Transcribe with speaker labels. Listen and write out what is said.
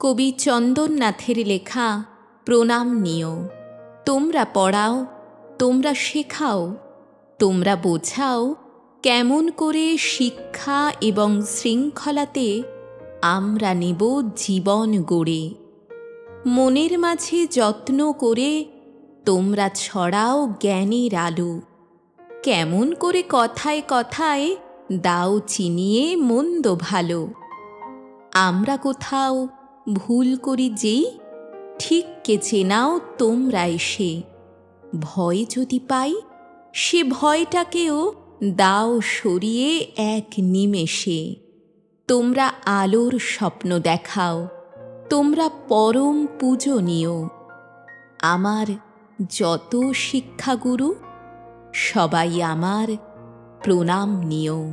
Speaker 1: কবি চন্দননাথের লেখা, প্রণাম নিও। তোমরা পড়াও, তোমরা শেখাও, তোমরা বোঝাও কেমন করে শিক্ষা এবং শৃঙ্খলাতে আমরা নেব জীবন গড়ে। মনের মাঝে যত্ন করে তোমরা ছড়াও জ্ঞানের আলো। কেমন করে কথায় কথায় দাও চিনিয়ে মন্দ ভালো। আমরা কোথাও ভুল করি যেই ঠিককে চেনাও তোমরা এসে ভয় যদি পাই, সে ভয়টাকেও দাও সরিয়ে এক নিমেষে। তোমরা আলোর স্বপ্ন দেখাও, তোমরা পরম পূজনীয়। আমার যত শিক্ষাগুরু, সবাই আমার প্রণাম নিও।